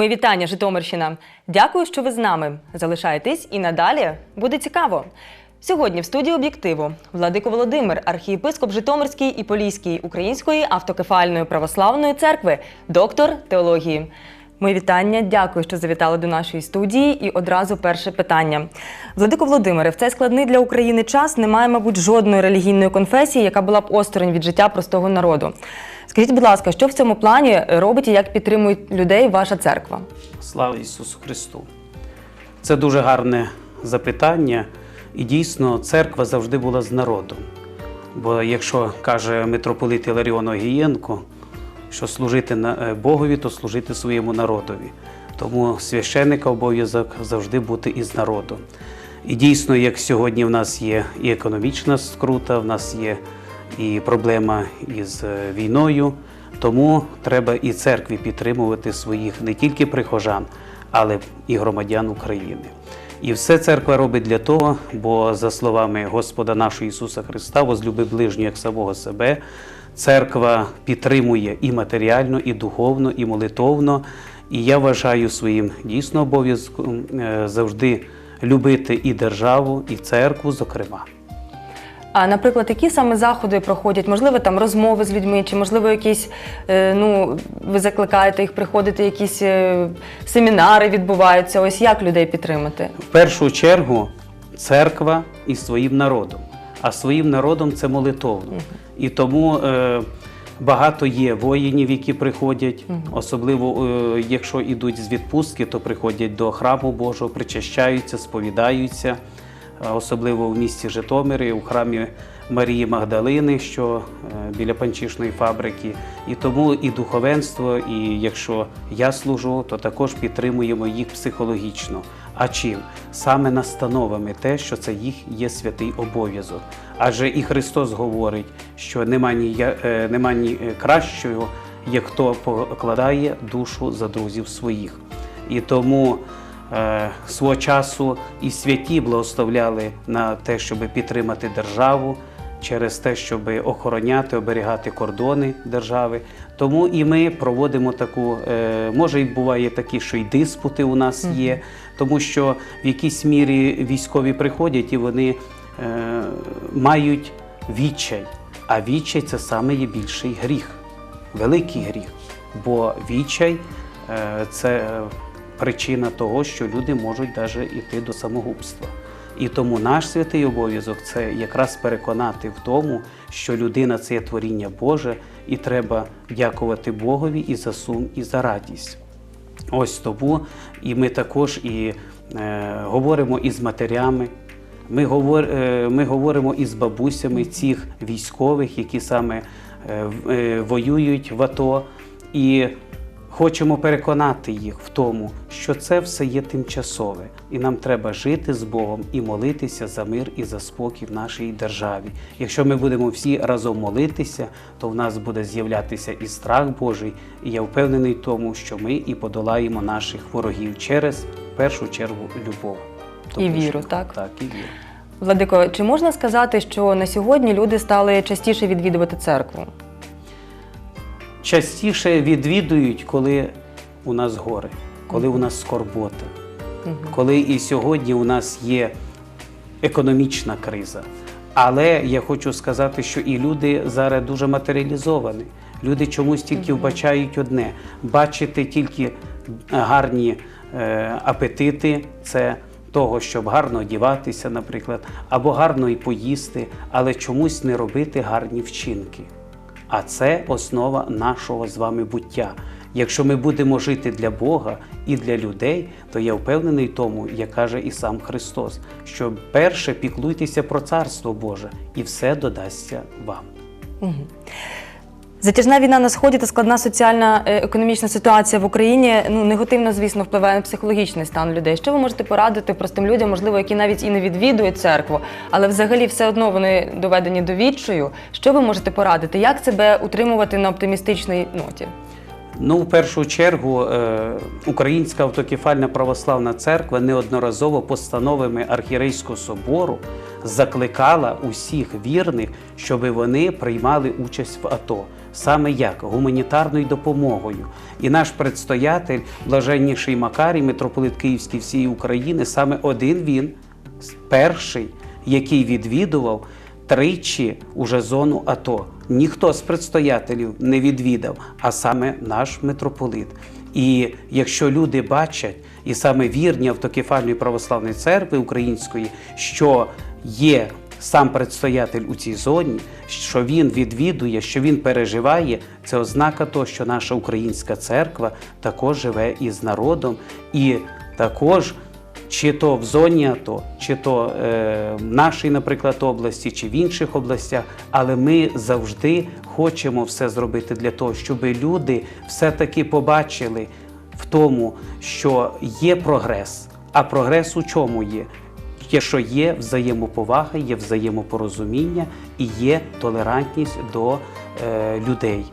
Мої вітання, Житомирщина. Дякую, що ви з нами. Залишайтесь і надалі буде цікаво. Сьогодні в студії об'єктиву Владико Володимир, архієпископ Житомирський і Поліський Української автокефальної православної церкви, доктор теології. Мої вітання, дякую, що завітали до нашої студії. І одразу перше питання. Владико Володимире, в цей складний для України час немає, мабуть, жодної релігійної конфесії, яка була б осторонь від життя простого народу. Скажіть, будь ласка, що в цьому плані робить і як підтримує людей ваша церква? Слава Ісусу Христу! Це дуже гарне запитання, і дійсно церква завжди була з народом. Бо якщо каже митрополит Іларіон Огієнко, що служити е, Богові, то служити своєму народові. Тому священника обов'язок завжди бути із народом. І дійсно, як сьогодні в нас є і економічна скрута, в нас є і проблема із е, війною, тому треба і церкві підтримувати своїх не тільки прихожан, але і громадян України. І все церква робить для того, бо за словами Господа нашого Ісуса Христа, возлюби ближнього як самого себе, церква підтримує і матеріально, і духовно, і молитовно. І я вважаю своїм дійсно обов'язком е, завжди любити і державу, і церкву, зокрема. А наприклад, які саме заходи проходять? Можливо, там розмови з людьми, чи можливо, якісь е, ну ви закликаєте їх приходити, якісь е, семінари відбуваються. Ось як людей підтримати? В першу чергу церква із своїм народом, а своїм народом це молитовно. І тому е, багато є воїнів, які приходять, особливо е, якщо йдуть з відпустки, то приходять до храму Божого, причащаються, сповідаються, особливо в місті Житомирі, у храмі Марії Магдалини, що е, біля панчішної фабрики. І тому і духовенство, і якщо я служу, то також підтримуємо їх психологічно. А чим? Саме настановами те, що це їх є святий обов'язок. Адже і Христос говорить, що нема ні, е, нема ні е, кращого, як хто покладає душу за друзів своїх. І тому е, свого часу і святі благословляли на те, щоб підтримати державу, через те, щоб охороняти, оберігати кордони держави. Тому і ми проводимо таку, е, може, і буває такі, що й диспути у нас є, тому що в якійсь мірі військові приходять і вони е, мають відчай. А відчай це саме є більший гріх, великий гріх. Бо відчай е, це причина того, що люди можуть навіть йти до самогубства. І тому наш святий обов'язок це якраз переконати в тому, що людина це є творіння Боже, і треба дякувати Богові і за сум, і за радість. Ось тому і ми також і е, говоримо із матерями. Ми, говор, е, ми говоримо із бабусями цих військових, які саме е, е, воюють в АТО, і хочемо переконати їх в тому, що це все є тимчасове, і нам треба жити з Богом і молитися за мир і за спокій в нашій державі. Якщо ми будемо всі разом молитися, то в нас буде з'являтися і страх Божий, і я впевнений в тому, що ми і подолаємо наших ворогів через в першу чергу любов. І віру, так? Так, і віру. Владико, чи можна сказати, що на сьогодні люди стали частіше відвідувати церкву? Частіше відвідують, коли у нас горе, коли у нас скорбота, коли і сьогодні у нас є економічна криза. Але я хочу сказати, що і люди зараз дуже матеріалізовані. Люди чомусь тільки вбачають одне: бачити тільки гарні е, апетити, це того, щоб гарно одіватися, наприклад, або гарно і поїсти, але чомусь не робити гарні вчинки. А це основа нашого з вами буття. Якщо ми будемо жити для Бога і для людей, то я впевнений тому, як каже і сам Христос, що перше піклуйтеся про Царство Боже, і все додасться вам. Затяжна війна на сході та складна соціальна е, економічна ситуація в Україні ну негативно, звісно, впливає на психологічний стан людей. Що ви можете порадити простим людям, можливо, які навіть і не відвідують церкву, але взагалі все одно вони доведені до відчаю. Що ви можете порадити? Як себе утримувати на оптимістичній ноті? Ну, в першу чергу, е, Українська автокефальна православна церква неодноразово постановами Архірейського собору закликала усіх вірних, щоб вони приймали участь в АТО. саме як гуманітарною допомогою. І наш предстоятель, блаженніший Макарій, митрополит Київський всієї України, саме один він, перший, який відвідував тричі уже зону АТО. Ніхто з предстоятелів не відвідав, а саме наш митрополит. І якщо люди бачать, і саме вірні автокефальної православної церкви української, що є сам предстоятель у цій зоні, що він відвідує, що він переживає, це ознака того, що наша українська церква також живе із народом і також чи то в зоні АТО, чи то е, в нашій, наприклад, області, чи в інших областях, але ми завжди хочемо все зробити для того, щоб люди все-таки побачили в тому, що є прогрес. А прогрес у чому є? Є, що є взаємоповага, є взаємопорозуміння і є толерантність до е, людей.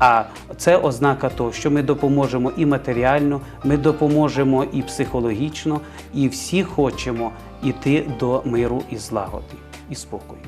А це ознака того, що ми допоможемо і матеріально, ми допоможемо і психологічно, і всі хочемо йти до миру і злагоди і спокою.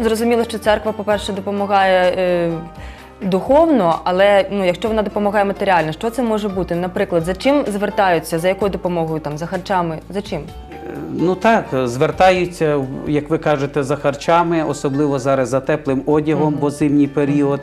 Зрозуміло, що церква, по-перше, допомагає е, духовно, але ну, якщо вона допомагає матеріально, що це може бути? Наприклад, за чим звертаються, за якою допомогою, там, за харчами, за чим? Ну так, звертаються, як ви кажете, за харчами, особливо зараз за теплим одягом, бо зимній період.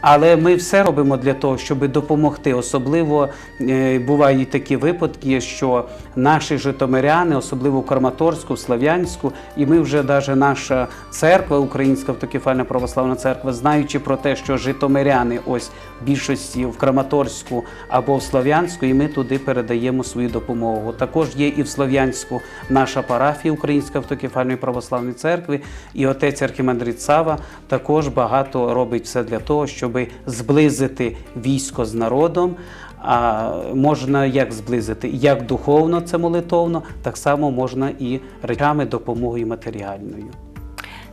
Але ми все робимо для того, щоб допомогти. Особливо е, бувають такі випадки, що наші житомиряни, особливо в Краматорську, Слав'янську, і ми вже навіть наша церква, Українська автокефальна православна церква, знаючи про те, що житомиряни ось в більшості в Краматорську або в Слав'янську, і ми туди передаємо свою допомогу. Також є і в Слав'янську наша парафія Української автокефальної православної церкви, і отець Архімандрит Сава також багато робить все для того, щоб зблизити військо з народом. А можна як зблизити? Як духовно це молитовно, так само можна і речами допомогою матеріальною.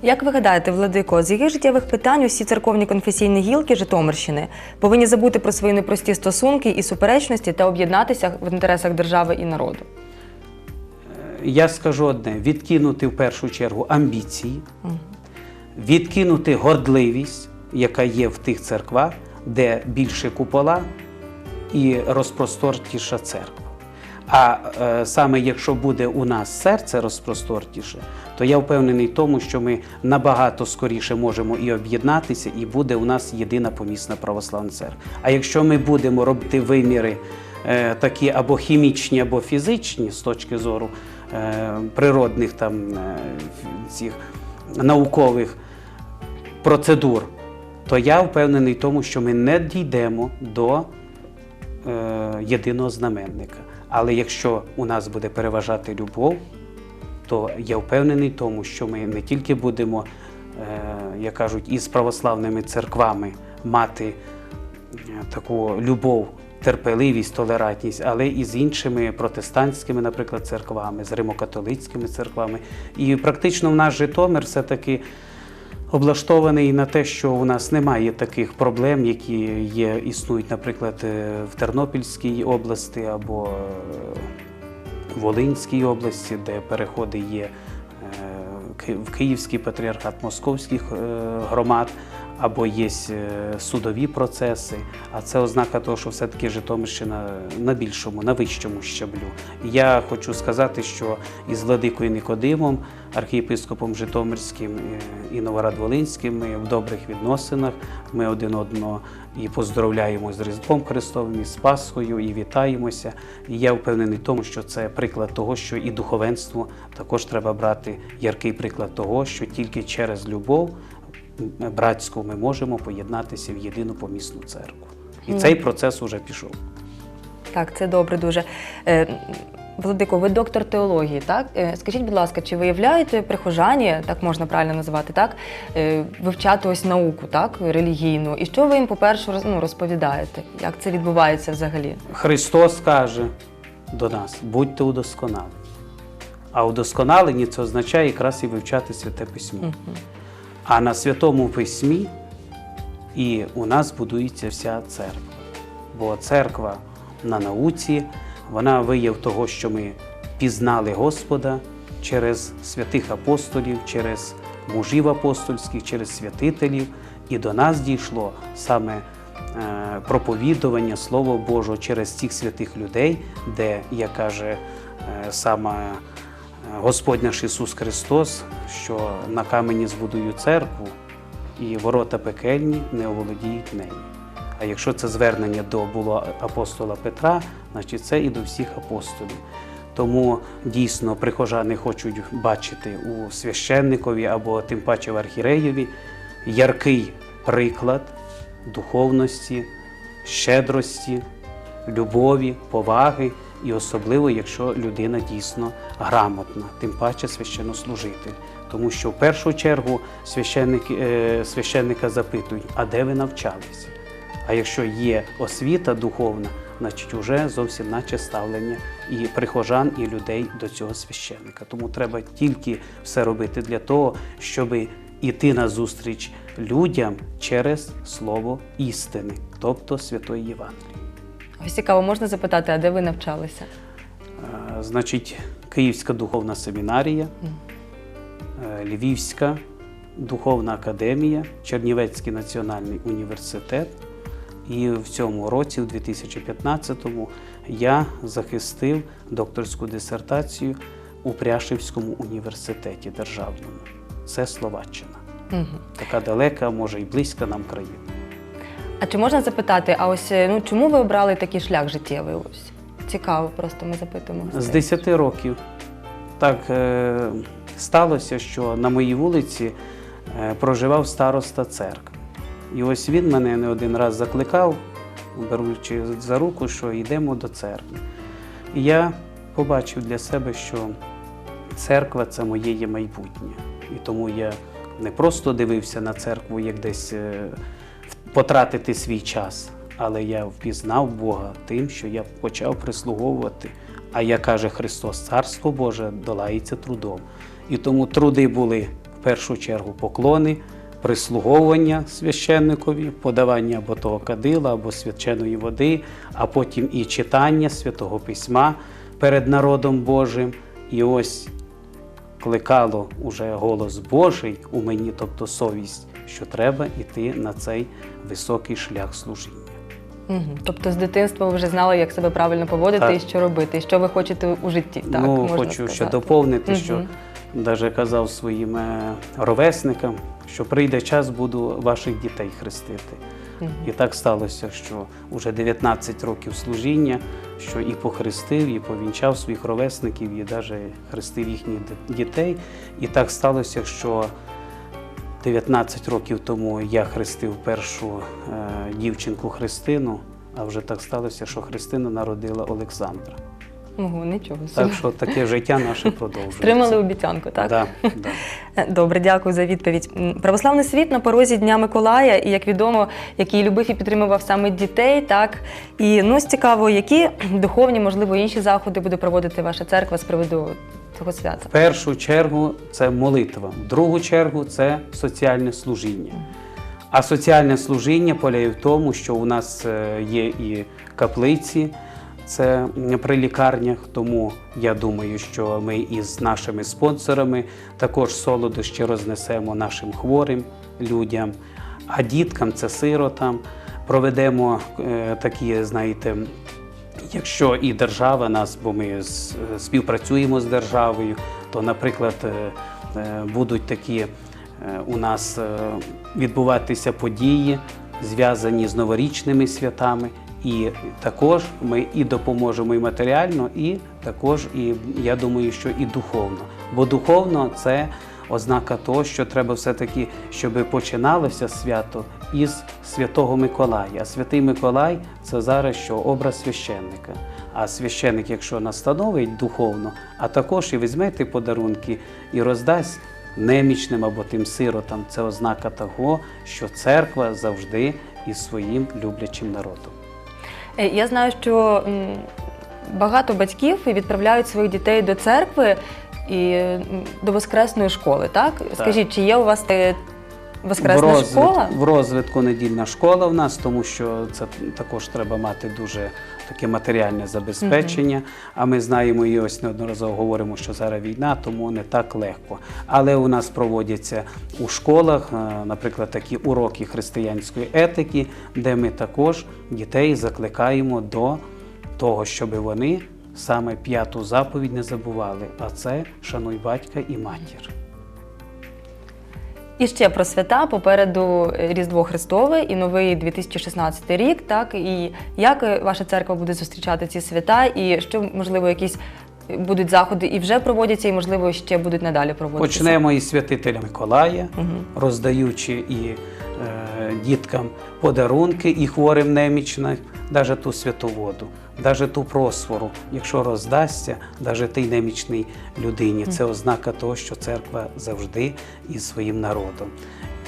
Як ви гадаєте, Владико, з яких життєвих питань усі церковні конфесійні гілки Житомирщини повинні забути про свої непрості стосунки і суперечності та об'єднатися в інтересах держави і народу? Я скажу одне: відкинути в першу чергу амбіції, відкинути гордливість, яка є в тих церквах, де більше купола і розпростортіша церква. А е, саме якщо буде у нас серце розпростортіше, то я впевнений в тому, що ми набагато скоріше можемо і об'єднатися, і буде у нас єдина помісна православна церква. А якщо ми будемо робити виміри е, такі або хімічні, або фізичні з точки зору е, природних там е, цих наукових процедур, то я впевнений в тому, що ми не дійдемо до е, єдиного знаменника. Але якщо у нас буде переважати любов, то я впевнений в тому, що ми не тільки будемо, е, як кажуть, із православними церквами мати е, таку любов, терпеливість, толерантність, але і з іншими протестантськими, наприклад, церквами, з римокатолицькими церквами. І практично в наш Житомир все-таки облаштований на те, що у нас немає таких проблем, які є, існують, наприклад, е, в Тернопільській області або е, Волинській області, де переходи є е, в Київський патріархат московських громад, або є е, судові процеси. А це ознака того, що все-таки Житомирщина на більшому, на вищому щаблю. Я хочу сказати, що із владикою Никодимом, архієпископом Житомирським е, і Новоград-Волинським ми в добрих відносинах. Ми один одного і поздоровляємо з Різдвом Христовим, і з Пасхою, і вітаємося. І я впевнений в тому, що це приклад того, що і духовенство також треба брати яркий приклад того, що тільки через любов братську ми можемо поєднатися в єдину помісну церкву. І цей процес уже пішов. Так, це добре дуже. Е, Владико, ви доктор теології, так? Е, Скажіть, будь ласка, чи виявляєте прихожані, так можна правильно називати, так? Е, Вивчати ось науку, так, релігійну. І що ви їм, по-перше, ну, розповідаєте? Як це відбувається взагалі? Христос каже до нас: будьте удосконалі. А удосконалені це означає якраз і вивчати святе письмо. А на святому письмі і у нас будується вся церква. Бо церква на науці, вона вияв того, що ми пізнали Господа через святих апостолів, через мужів апостольських, через святителів. і до нас дійшло саме е, проповідування Слова Божого через цих святих людей, де, як каже е, саме е, Господь наш Ісус Христос, що на камені збудую церкву, і ворота пекельні не оволодіють нею. А якщо це звернення до було апостола Петра, значить це і до всіх апостолів. Тому дійсно прихожани хочуть бачити у священникові або тим паче в архіреєві яркий приклад духовності, щедрості, любові, поваги, і особливо, якщо людина дійсно грамотна, тим паче священнослужитель. Тому що в першу чергу священники, е, священника запитують, а де ви навчалися? А якщо є освіта духовна, значить вже зовсім наче ставлення і прихожан, і людей до цього священника. Тому треба тільки все робити для того, щоб іти на зустріч людям через слово істини, тобто Святої Євангелії. Ось цікаво, можна запитати, а де ви навчалися? Е, Значить, Київська духовна семінарія, е, Львівська духовна академія, Чернівецький національний університет. І в цьому році, в 2015-му, я захистив докторську дисертацію у Пряшівському університеті державному. Це Словаччина. Угу. Така далека, може і близька нам країна. А чи можна запитати, а ось е, ну чому ви обрали такий шлях життєвий? Ось цікаво, просто ми запитуємо. З 10 років так е, сталося, що на моїй вулиці е, проживав староста церкви. І ось він мене не один раз закликав, беручи за руку, що йдемо до церкви. І я побачив для себе, що церква це моє є майбутнє. І тому я не просто дивився на церкву, як десь потратити свій час, але я впізнав Бога тим, що я почав прислуговувати. А як каже Христос, Царство Боже долається трудом. І тому труди були в першу чергу поклони, прислуговування священникові, подавання або того кадила, або свяченої води, а потім і читання святого письма перед народом Божим. І ось кликало уже голос Божий у мені, тобто совість, що треба йти на цей високий шлях служіння. Угу. Тобто з дитинства ви вже знали, як себе правильно поводити Так. і що робити, і що ви хочете у житті. Так, ну, можна хочу сказати. ще доповнити, що навіть казав своїм е, ровесникам, що прийде час, буду ваших дітей хрестити. Мгм. І так сталося, що вже 19 років служіння, що і похрестив, і повінчав своїх ровесників, і навіть хрестив їхніх дітей. І так сталося, що 19 років тому я хрестив першу е, дівчинку Христину, а вже так сталося, що Христина народила Олександра. Ого, нічого собі. Так що таке життя наше продовжується. Стримали обіцянку, так? Да, да. Е, Добре, дякую за відповідь. Православний світ на порозі Дня Миколая, і як відомо, який любив і підтримував саме дітей, так і ну цікаво, які духовні, можливо, інші заходи буде проводити ваша церква з приводу цього свята. В першу чергу це молитва, в другу чергу це соціальне служіння. А соціальне служіння полягає в тому, що у нас е, є і каплиці, це при лікарнях. Тому я думаю, що ми із нашими спонсорами також солодощі рознесемо нашим хворим людям, а діткам це сиротам. Проведемо е, такі, знаєте, Якщо і держава нас, бо ми співпрацюємо з державою, то, наприклад, е, е, будуть такі е, у нас відбуватися події, зв'язані з новорічними святами. І також ми і допоможемо і матеріально, і також, і я думаю, що і духовно. Бо духовно це ознака того, що треба все-таки, щоб починалося свято із Святого Миколая. А Святий Миколай це зараз що образ священника. А священник, якщо настановить духовно, а також і візьмете подарунки і роздасть немічним або тим сиротам, це ознака того, що церква завжди із своїм люблячим народом. Е, Я знаю, що багато батьків відправляють своїх дітей до церкви і до воскресної школи. Так, скажіть, чи є у вас воскресна розвит- школа? В розвитку недільна школа в нас, тому що це також треба мати дуже таке матеріальне забезпечення. А ми знаємо і ось неодноразово говоримо, що зараз війна, тому не так легко. Але у нас проводяться у школах, е, наприклад, такі уроки християнської етики, де ми також дітей закликаємо до того, щоб вони саме п'яту заповідь не забували, а це шануй батька і матір. І ще про свята попереду е, Різдво Христове і новий 2016 рік. Так і як е, ваша церква буде зустрічати ці свята, і що можливо якісь е, будуть заходи і вже проводяться, і можливо ще будуть надалі проводитися. Почнемо із святителя Миколая, Мгм. роздаючи і е, діткам подарунки, і хворим немічним, навіть ту святу воду, навіть ту просфору, якщо роздасться, навіть тій немічній людині. Це ознака того, що церква завжди із своїм народом.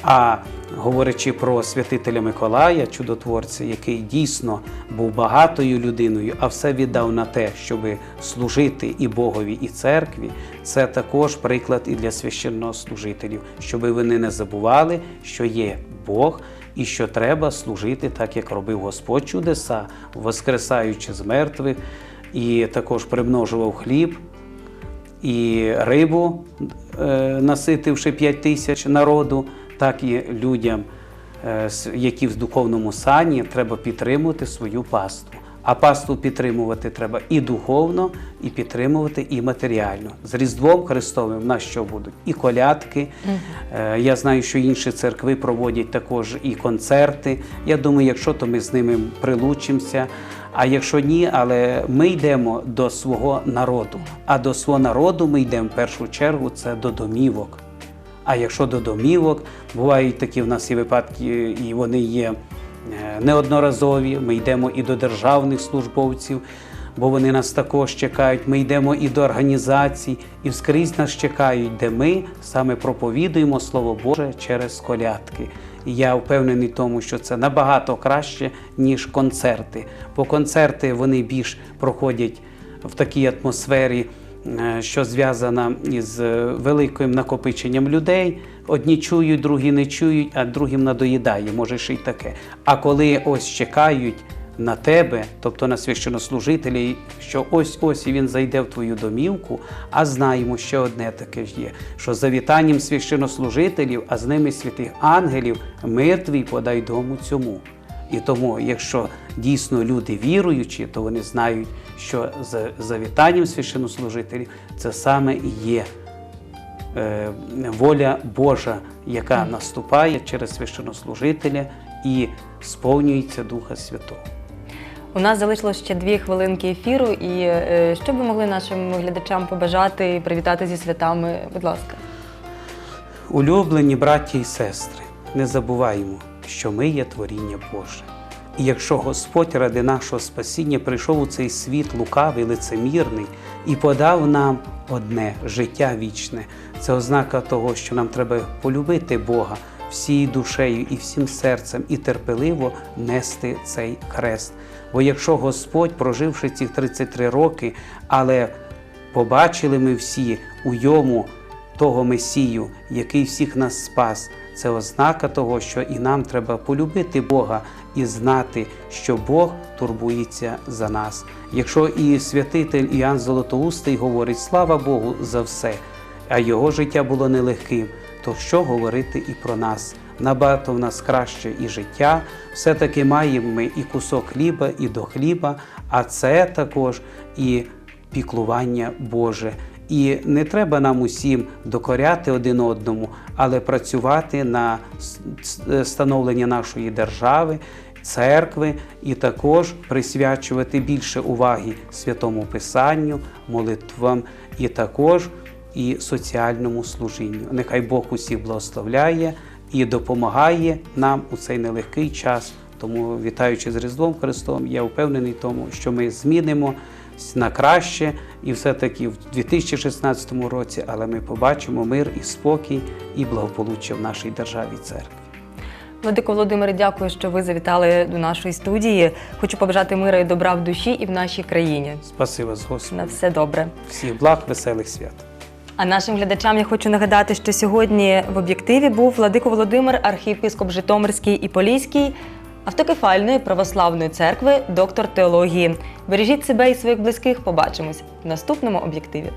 А говорячи про святителя Миколая, чудотворця, який дійсно був багатою людиною, а все віддав на те, щоб служити і Богові, і церкві, це також приклад і для священнослужителів, щоб вони не забували, що є Бог і що треба служити так, як робив Господь чудеса, воскресаючи з мертвих, і також примножував хліб і рибу, е, наситивши 5 тисяч народу, так і людям, е, які в духовному сані, треба підтримувати свою паству. А паству підтримувати треба і духовно, і підтримувати і матеріально. З Різдвом Христовим в нас що будуть? І колядки. Е, Я знаю, що інші церкви проводять також і концерти. Я думаю, якщо то ми з ними прилучимося. А якщо ні, але ми йдемо до свого народу. А до свого народу ми йдемо в першу чергу це до домівок. А якщо до домівок, бувають такі в нас і випадки, і вони є неодноразові. Ми йдемо і до державних службовців, бо вони нас також чекають. Ми йдемо і до організацій, і вскрізь нас чекають, де ми саме проповідуємо Слово Боже через колядки. І я впевнений тому, що це набагато краще, ніж концерти. Бо концерти вони більш проходять в такій атмосфері, е, що зв'язана із е, великим накопиченням людей. Одні чують, другі не чують, а другим надоїдає, може ще й таке. А коли ось чекають на тебе, тобто на священнослужителі, що ось ось і він зайде в твою домівку, а знаємо, ще одне таке ж є, що за вітанням священнослужителів, а з ними святих ангелів, мир твій подай дому цьому. І тому, якщо дійсно люди віруючі, то вони знають, що за завітанням священнослужителів це саме і є е, воля Божа, яка наступає через священнослужителя і сповнюється Духа Святого. У нас залишилось ще дві хвилинки ефіру. І е, що би могли нашим глядачам побажати і привітати зі святами? Будь ласка. Улюблені браття і сестри, не забуваємо, що ми є творіння Боже. І якщо Господь ради нашого спасіння прийшов у цей світ лукавий, лицемірний і подав нам одне життя вічне, це ознака того, що нам треба полюбити Бога всією душею і всім серцем, і терпеливо нести цей хрест. Бо якщо Господь, проживши ці 33 роки, але побачили ми всі у йому того Месію, який всіх нас спас. Це ознака того, що і нам треба полюбити Бога і знати, що Бог турбується за нас. Якщо і святитель Іоанн Золотоустий говорить слава Богу за все, а його життя було нелегким, то що говорити і про нас? Набагато в нас краще і життя, все-таки маємо ми і кусок хліба, і до хліба, а це також і піклування Боже. І не треба нам усім докоряти один одному, але працювати на становлення нашої держави, церкви і також присвячувати більше уваги святому Писанню, молитвам і також і соціальному служінню. Нехай Бог усіх благословляє і допомагає нам у цей нелегкий час. Тому, вітаючи з Різдвом Христом, я впевнений тому, що ми змінимо на краще і все-таки в 2016 році, але ми побачимо мир і спокій і благополуччя в нашій державі церкві. Владико Володимире, дякую, що ви завітали до нашої студії. Хочу побажати мира і добра в душі і в нашій країні. Спасибо з Господом. На все добре. Всіх благ, веселих свят. А нашим глядачам я хочу нагадати, що сьогодні в об'єктиві був Владико Володимир, архієпископ Житомирський і Поліський, автокефальної православної церкви, доктор теології. Бережіть себе і своїх близьких. Побачимось в наступному об'єктиві.